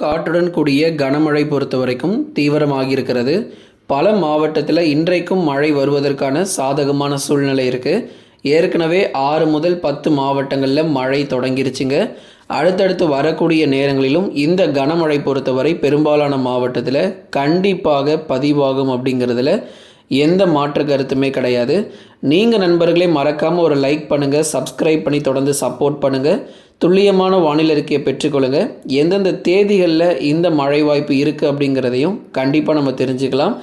காற்றுடன் கூடிய கனமழை பொறுத்த வரைக்கும் தீவிரமாகியிருக்கிறது. பல மாவட்டத்தில் இன்றைக்கும் மழை வருவதற்கான சாதகமான சூழ்நிலை இருக்குது ஏற்கனவே ஆறு முதல் பத்து மாவட்டங்களில் மழை தொடங்கிருச்சுங்க. அடுத்தடுத்து வரக்கூடிய நேரங்களிலும் இந்த கனமழை பொறுத்தவரை பெரும்பாலான மாவட்டத்தில் கண்டிப்பாக பதிவாகும் அப்படிங்கிறதுல எந்த மாற்று கருத்துமே கிடையாது. நீங்கள் நண்பர்களே மறக்காமல் ஒரு லைக் பண்ணுங்கள் சப்ஸ்கிரைப் பண்ணி தொடர்ந்து சப்போர்ட் பண்ணுங்கள் துல்லியமான வானிலை அறிக்கையை பெற்றுக்கொள்ளுங்க. எந்தெந்த தேதிகளில் இந்த மழை வாய்ப்பு இருக்குது அப்படிங்கிறதையும் கண்டிப்பாக நம்ம தெரிஞ்சுக்கலாம்.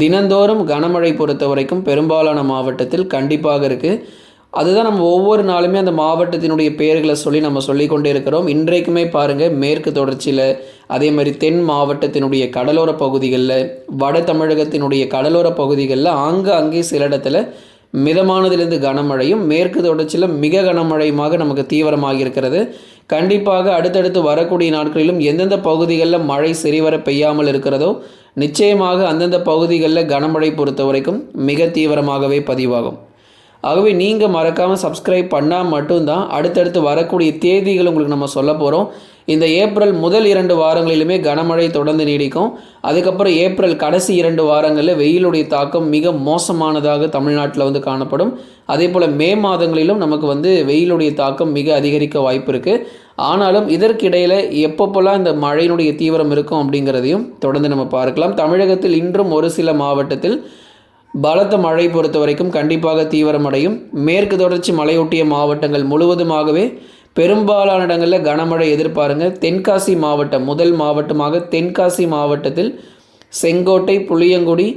தினந்தோறும் கனமழை பொறுத்த வரைக்கும் பெரும்பாலான மாவட்டத்தில் கண்டிப்பாக இருக்குது அதுதான் நம்ம ஒவ்வொரு நாளுமே அந்த மாவட்டத்தினுடைய பெயர்களை சொல்லி நம்ம சொல்லிக்கொண்டே இருக்கிறோம். இன்றைக்குமே பாருங்கள் மேற்கு தொடர்ச்சியில் அதே மாதிரி தென் மாவட்டத்தினுடைய கடலோர பகுதிகளில் வட தமிழகத்தினுடைய கடலோர பகுதிகளில் அங்கே அங்கே சில இடத்துல மிதமானதிலிருந்து கனமழையும் மேற்கு தொடர்ச்சியில் மிக கனமழையுமாக நமக்கு தீவிரமாக இருக்கிறது கண்டிப்பாக அடுத்தடுத்து வரக்கூடிய நாட்களிலும் எந்தெந்த பகுதிகளில் மழை சரிவர பெய்யாமல் இருக்கிறதோ நிச்சயமாக அந்தந்த பகுதிகளில் கனமழை பொறுத்த வரைக்கும் மிக தீவிரமாகவே பதிவாகும். ஆகவே நீங்கள் மறக்காமல் சப்ஸ்கிரைப் பண்ணால் மட்டும்தான் அடுத்தடுத்து வரக்கூடிய தேதிகள் உங்களுக்கு நம்ம சொல்ல போகிறோம் இந்த ஏப்ரல் முதல் இரண்டு வாரங்களிலுமே கனமழை தொடர்ந்து நீடிக்கும். அதுக்கப்புறம் ஏப்ரல் கடைசி இரண்டு வாரங்களில் வெயிலுடைய தாக்கம் மிக மோசமானதாக தமிழ்நாட்டில் வந்து காணப்படும். அதே போல் மே மாதங்களிலும் நமக்கு வந்து வெயிலுடைய தாக்கம் மிக அதிகரிக்க வாய்ப்பு இருக்குது ஆனாலும் இதற்கிடையில் எப்பப்போல்லாம் இந்த மழையினுடைய தீவிரம் இருக்கும் அப்படிங்கிறதையும் தொடர்ந்து நம்ம பார்க்கலாம். தமிழகத்தில் இன்றும் ஒரு சில மாவட்டத்தில் பலத்த மழை பொறுத்த வரைக்கும் கண்டிப்பாக தீவிரமடையும். மேற்கு தொடர்ச்சி மலையொட்டிய மாவட்டங்கள் முழுவதுமாகவே பெரும்பாலான இடங்களில் கனமழை எதிர்பாருங்க. தென்காசி மாவட்டம் முதல் மாவட்டமாக தென்காசி மாவட்டத்தில் செங்கோட்டை புளியங்குடி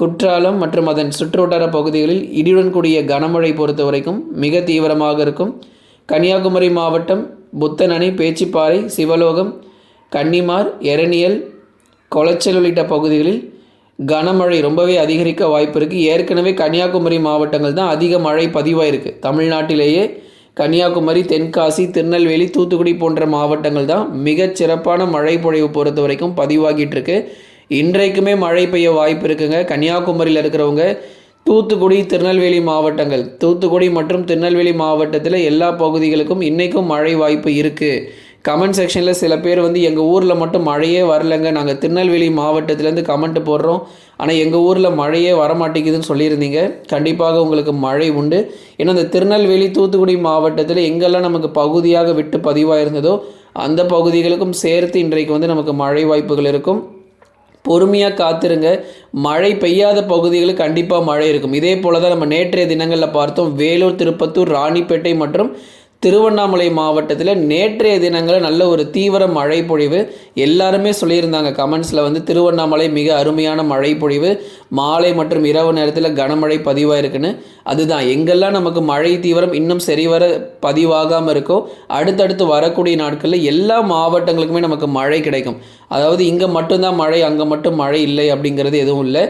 குற்றாலம் மற்றும் அதன் சுற்றுவட்டார பகுதிகளில் இடியுடன் கூடிய கனமழை பொறுத்த வரைக்கும் மிக தீவிரமாக இருக்கும். கன்னியாகுமரி மாவட்டம் புத்தனணி பேச்சிப்பாறை சிவலோகம் கன்னிமார் எரணியல் கொளச்சல் உள்ளிட்ட பகுதிகளில் கனமழை ரொம்பவே அதிகரிக்க வாய்ப்பு இருக்குது ஏற்கனவே கன்னியாகுமரி மாவட்டங்கள் தான் அதிக மழை பதிவாயிருக்கு. தமிழ்நாட்டிலேயே கன்னியாகுமரி தென்காசி திருநெல்வேலி தூத்துக்குடி போன்ற மாவட்டங்கள் தான் மிகச் சிறப்பான மழை பொழிவு பொறுத்த வரைக்கும் பதிவாகிட்டு இருக்கு. இன்றைக்குமே மழை பெய்ய வாய்ப்பு இருக்குங்க. கன்னியாகுமரியில் இருக்கிறவங்க தூத்துக்குடி திருநெல்வேலி மாவட்டங்கள் தூத்துக்குடி மற்றும் திருநெல்வேலி மாவட்டத்தில் எல்லா பகுதிகளுக்கும் இன்றைக்கும் மழை வாய்ப்பு இருக்குது கமெண்ட் செக்ஷனில் சில பேர் வந்து எங்கள் ஊரில் மட்டும் மழையே வரலங்க. நாங்கள் திருநெல்வேலி மாவட்டத்திலேருந்து கமெண்ட் போடுறோம். ஆனால் எங்கள் ஊரில் மழையே வரமாட்டேங்குதுன்னு சொல்லியிருந்தீங்க. கண்டிப்பாக உங்களுக்கு மழை உண்டு. ஏன்னா இந்த திருநெல்வேலி தூத்துக்குடி மாவட்டத்தில் எங்கெல்லாம் நமக்கு பகுதியாக விட்டு பதிவாக இருந்ததோ அந்த பகுதிகளுக்கும் சேர்த்து இன்றைக்கு வந்து நமக்கு மழை வாய்ப்புகள் இருக்கும். பொறுமையாக காத்திருங்க. மழை பெய்யாத பகுதிகளுக்கு கண்டிப்பாக மழை இருக்கும். இதே போல தான் நம்ம நேற்றைய தினங்களில் பார்த்தோம். வேலூர் திருப்பத்தூர் ராணிப்பேட்டை மற்றும் திருவண்ணாமலை மாவட்டத்தில் நேற்றைய தினங்களில் நல்ல ஒரு தீவிர மழை பொழிவு எல்லாருமே சொல்லியிருந்தாங்க. கமெண்ட்ஸில் வந்து திருவண்ணாமலை மிக அருமையான மழை பொழிவு மாலை மற்றும் இரவு நேரத்தில் கனமழை பதிவாயிருக்குன்னு. அதுதான். எங்கெல்லாம் நமக்கு மழை தீவிரம் இன்னும் சரிவர பதிவாகாமல் இருக்கோ அடுத்தடுத்து வரக்கூடிய நாட்களில் எல்லா மாவட்டங்களுக்குமே நமக்கு மழை கிடைக்கும். அதாவது இங்கே மட்டும்தான் மழை அங்கே மட்டும் மழை இல்லை அப்படிங்கிறது எதுவும் இல்லை.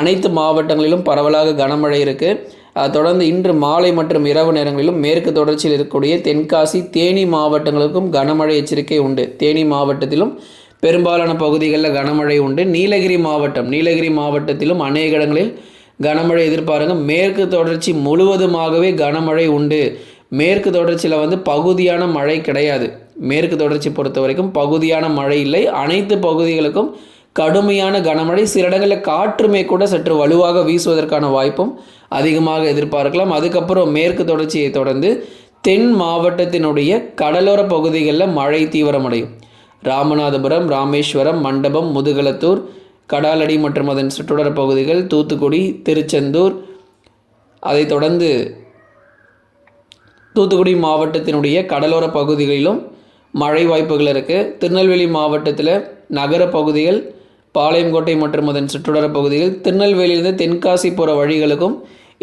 அனைத்து மாவட்டங்களிலும் பரவலாக கனமழை இருக்குது தொடர்ந்து இன்று மாலை மற்றும் இரவு நேரங்களிலும் மேற்கு தொடர்ச்சியில் இருக்கக்கூடிய தென்காசி தேனி மாவட்டங்களுக்கும் கனமழை எச்சரிக்கை உண்டு. தேனி மாவட்டத்திலும் பெரும்பாலான பகுதிகளில் கனமழை உண்டு. நீலகிரி மாவட்டம் நீலகிரி மாவட்டத்திலும் அநேக இடங்களில் கனமழை எதிர்பாருங்க. மேற்கு தொடர்ச்சி முழுவதுமாகவே கனமழை உண்டு. மேற்கு தொடர்ச்சியில் வந்து பகுதியான மழை கிடையாது. மேற்கு தொடர்ச்சி பொறுத்த வரைக்கும் பகுதியான மழை இல்லை. அனைத்து பகுதிகளுக்கும் கடுமையான கனமழை சில இடங்களில் காற்றுமே கூட சற்று வலுவாக வீசுவதற்கான வாய்ப்பும் அதிகமாக எதிர்பார்க்கலாம். அதுக்கப்புறம் மேற்கு தொடர்ச்சியை தொடர்ந்து தென் மாவட்டத்தினுடைய கடலோர பகுதிகளில் மழை தீவிரமடையும். ராமநாதபுரம் ராமேஸ்வரம் மண்டபம் முதுகலத்தூர் கடாலடி மற்றும் அதன் சுற்றுலர பகுதிகள் தூத்துக்குடி திருச்செந்தூர். அதைத் தொடர்ந்து தூத்துக்குடி மாவட்டத்தினுடைய கடலோர பகுதிகளிலும் மழை வாய்ப்புகள் இருக்குது திருநெல்வேலி மாவட்டத்தில் நகர பகுதிகள் பாளையங்கோட்டை மற்றும் அதன் சுற்றுடர பகுதியில் திருநெல்வேலியிலிருந்து தென்காசி போகிற வழிகளுக்கும்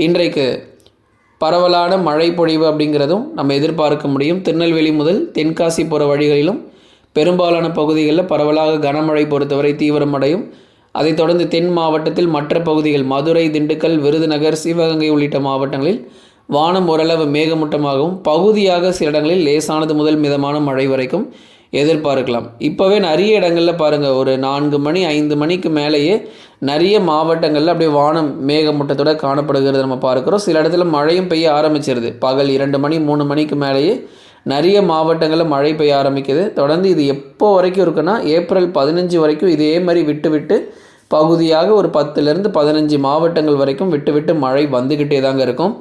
இன்றைக்கு பரவலான மழை பொழிவு அப்படிங்கிறதும் நம்ம எதிர்பார்க்க முடியும். திருநெல்வேலி முதல் தென்காசி போகிற வழிகளிலும் பெரும்பாலான பகுதிகளில் பரவலாக கனமழை பொறுத்தவரை தீவிரமடையும். அதைத் தொடர்ந்து தென் மாவட்டத்தில் மற்ற பகுதிகள் மதுரை திண்டுக்கல் விருதுநகர் சிவகங்கை உள்ளிட்ட மாவட்டங்களில் வானம் ஓரளவு மேகமூட்டமாகவும் பகுதியாக சில இடங்களில் லேசானது முதல் மிதமான மழை வரைக்கும் எதிர்பார்க்கலாம். இப்போவே நிறைய இடங்களில் பாருங்கள் ஒரு நான்கு மணி ஐந்து மணிக்கு மேலேயே நிறைய மாவட்டங்களில் அப்படியே வானம் மேகமூட்டத்தோட காணப்படுகிறது நம்ம பார்க்குறோம். சில இடத்துல மழையும் பெய்ய ஆரம்பிச்சிருது. பகல் இரண்டு மணி மூணு மணிக்கு மேலேயே நிறைய மாவட்டங்களில் மழை பெய்ய ஆரம்பிக்குது. தொடர்ந்து இது எப்போ வரைக்கும் இருக்குன்னா ஏப்ரல் பதினஞ்சு வரைக்கும் இதே மாதிரி விட்டு விட்டு பகுதியாக ஒரு பத்துலேருந்து பதினஞ்சு மாவட்டங்கள் வரைக்கும் விட்டு விட்டு மழை வந்துக்கிட்டே தாங்க இருக்கும்.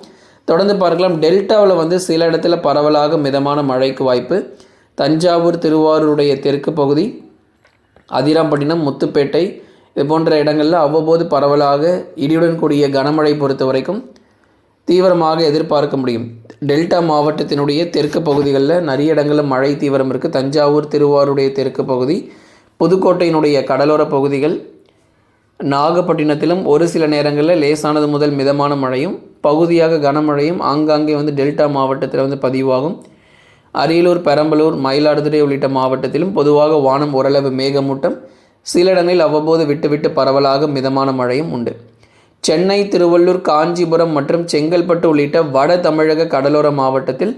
தொடர்ந்து பார்க்கலாம் டெல்டாவில் வந்து சில இடத்துல பரவலாக மிதமான மழைக்கு வாய்ப்பு. தஞ்சாவூர் திருவாரூருடைய தெற்கு பகுதி அதிராம்பட்டினம் முத்துப்பேட்டை இது போன்ற இடங்களில் அவ்வப்போது பரவலாக இடியுடன் கூடிய கனமழை பொறுத்த வரைக்கும் தீவிரமாக எதிர்பார்க்க முடியும். டெல்டா மாவட்டத்தினுடைய தெற்கு பகுதிகளில் நிறைய இடங்களில் மழை தீவிரம் இருக்குது தஞ்சாவூர் திருவாரூருடைய தெற்கு பகுதி புதுக்கோட்டையினுடைய கடலோர பகுதிகள் நாகப்பட்டினத்திலும் ஒரு சில நேரங்களில் லேசானது முதல் மிதமான மழையும் பகுதியாக கனமழையும் ஆங்காங்கே வந்து டெல்டா மாவட்டத்தில் வந்து பதிவாகும். அரியலூர் பெரம்பலூர் மயிலாடுதுறை உள்ளிட்ட மாவட்டத்திலும் பொதுவாக வானம் ஓரளவு மேகமூட்டம். சில இடங்களில் அவ்வப்போது விட்டுவிட்டு பரவலாக மிதமான மழையும் உண்டு. சென்னை திருவள்ளூர் காஞ்சிபுரம் மற்றும் செங்கல்பட்டு உள்ளிட்ட வட தமிழக கடலோர மாவட்டத்தில்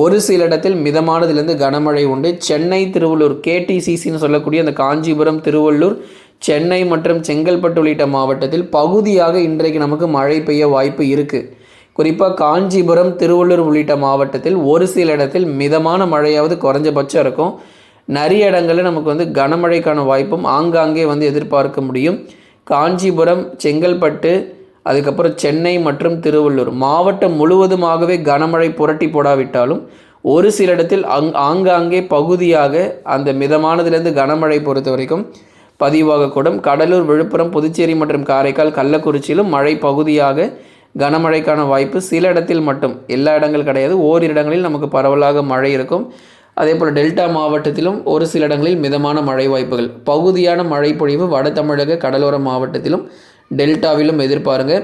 ஒரு சில இடத்தில் மிதமானதிலிருந்து கனமழை உண்டு. சென்னை திருவள்ளூர் கேடிசிசின்னு சொல்லக்கூடிய அந்த காஞ்சிபுரம் திருவள்ளூர் சென்னை மற்றும் செங்கல்பட்டு உள்ளிட்ட மாவட்டத்தில் பகுதியாக இன்றைக்கு நமக்கு மழை பெய்ய வாய்ப்பு இருக்குது குறிப்பாக காஞ்சிபுரம் திருவள்ளூர் உள்ளிட்ட மாவட்டத்தில் ஒரு சில இடத்தில் மிதமான மழையாவது குறைஞ்சபட்சம் இருக்கும். நிறைய இடங்களில் நமக்கு வந்து கனமழைக்கான வாய்ப்பும் ஆங்காங்கே வந்து எதிர்பார்க்க முடியும். காஞ்சிபுரம் செங்கல்பட்டு அதுக்கப்புறம் சென்னை மற்றும் திருவள்ளூர் மாவட்டம் முழுவதுமாகவே கனமழை புரட்டி போடாவிட்டாலும் ஒரு சில இடத்தில் அங் ஆங்காங்கே பகுதியாக அந்த மிதமானதுலேருந்து கனமழை பொறுத்த வரைக்கும் பதிவாகக்கூடும். கடலூர் விழுப்புரம் புதுச்சேரி மற்றும் காரைக்கால் கள்ளக்குறிச்சியிலும் மழை பகுதியாக கனமழைக்கான வாய்ப்பு சில இடத்தில் மட்டும். எல்லா இடங்கள் கிடையாது. ஓரிரு இடங்களில் நமக்கு பரவலாக மழை இருக்கும். அதே போல் டெல்டா மாவட்டத்திலும் ஒரு சில இடங்களில் மிதமான மழை வாய்ப்புகள். பகுதியான மழை பொழிவு வட தமிழக கடலோர மாவட்டத்திலும் டெல்டாவிலும் எதிர்பாருங்க.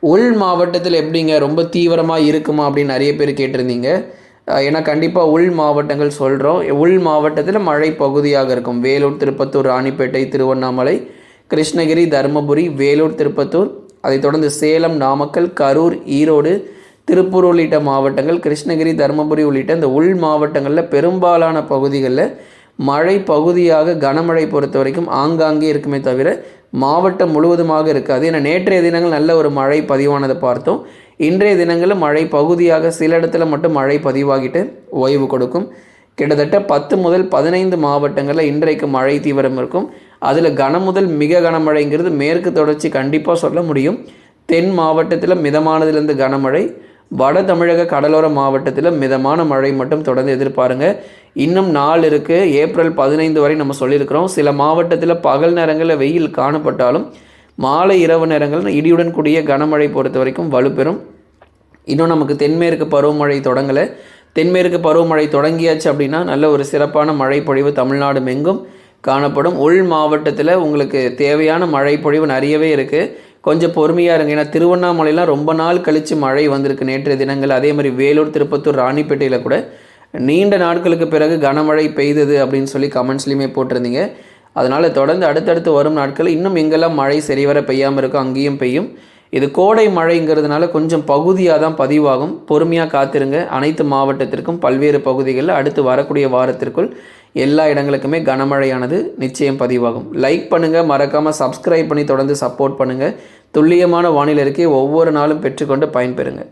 உள் மாவட்டத்தில் எப்படிங்க? ரொம்ப தீவிரமாக இருக்குமா அப்படின்னு நிறைய பேர் கேட்டிருந்தீங்க. ஏன்னா கண்டிப்பாக உள் மாவட்டங்கள் சொல்கிறோம் உள் மாவட்டத்தில் மழை பகுதியாக இருக்கும். வேலூர் திருப்பத்தூர் ராணிப்பேட்டை திருவண்ணாமலை கிருஷ்ணகிரி தருமபுரி வேலூர் திருப்பத்தூர் அதைத் தொடர்ந்து சேலம் நாமக்கல் கரூர் ஈரோடு திருப்பூர் உள்ளிட்ட மாவட்டங்கள் கிருஷ்ணகிரி தருமபுரி உள்ளிட்ட இந்த உள் மாவட்டங்களில் பெரும்பாலான பகுதிகளில் மழை பகுதியாக கனமழை பொறுத்த வரைக்கும் ஆங்காங்கே இருக்குமே தவிர மாவட்டம் முழுவதுமாக இருக்காது. ஏன்னா நேற்றைய தினங்கள் நல்ல ஒரு மழை பதிவானதை பார்த்தோம். இன்றைய தினங்களில் மழை பகுதியாக சில இடத்துல மட்டும் மழை பதிவாகிட்டு ஓய்வு கொடுக்கும். கிட்டத்தட்ட பத்து முதல் பதினைந்து மாவட்டங்களில் இன்றைக்கு மழை தீவிரம் இருக்கும். அதில் கன முதல் மிக கனமழைங்கிறது மேற்கு தொடர்ச்சி கண்டிப்பாக சொல்ல முடியும். தென் மாவட்டத்தில் மிதமானதுலேருந்து கனமழை வட தமிழக கடலோர மாவட்டத்தில் மிதமான மழை மட்டும் தொடர்ந்து எதிர்பாருங்க. இன்னும் நாள் இருக்குது ஏப்ரல் பதினைந்து வரை நம்ம சொல்லியிருக்கிறோம். சில மாவட்டத்தில் பகல் நேரங்களில் வெயில் காணப்பட்டாலும் மாலை இரவு நேரங்களில் இடியுடன் கூடிய கனமழை பொறுத்த வரைக்கும் வலுப்பெறும். இன்னும் நமக்கு தென்மேற்கு பருவமழை தொடங்கலை. தென்மேற்கு பருவமழை தொடங்கியாச்சு அப்படின்னா நல்ல ஒரு சிறப்பான மழை பொழிவு தமிழ்நாடு மெங்கும். காணப்படும். உள் மாவட்டத்தில் உங்களுக்கு தேவையான மழை பொழிவு நிறையவே இருக்குது கொஞ்சம் பொறுமையாக இருங்க. ஏன்னா திருவண்ணாமலைலாம் ரொம்ப நாள் கழித்து மழை வந்திருக்கு நேற்றைய தினங்கள். அதே மாதிரி வேலூர் திருப்பத்தூர் ராணிப்பேட்டையில் கூட நீண்ட நாட்களுக்கு பிறகு கனமழை பெய்தது அப்படின்னு சொல்லி கமெண்ட்ஸ்லையுமே போட்டிருந்தீங்க. அதனால் தொடர்ந்து அடுத்தடுத்து வரும் நாட்கள் இன்னும் எங்கெல்லாம் மழை சரிவர பெய்யாமல் இருக்கோ அங்கேயும் பெய்யும். இது கோடை மழைங்கிறதுனால கொஞ்சம் பகுதியாக தான் பதிவாகும். பொறுமையாக காத்திருங்க. அனைத்து மாவட்டத்திற்கும் பல்வேறு பகுதிகளில் அடுத்து வரக்கூடிய வாரத்திற்குள் எல்லா இடங்களுக்குமே கனமழையானது நிச்சயம் பதிவாகும். லைக் பண்ணுங்கள் மறக்காமல் சப்ஸ்கிரைப் பண்ணி தொடர்ந்து சப்போர்ட் பண்ணுங்கள் துல்லியமான வானிலை இருக்கே ஒவ்வொரு நாளும் பெற்றுக்கொண்டு பயன்பெறுங்க.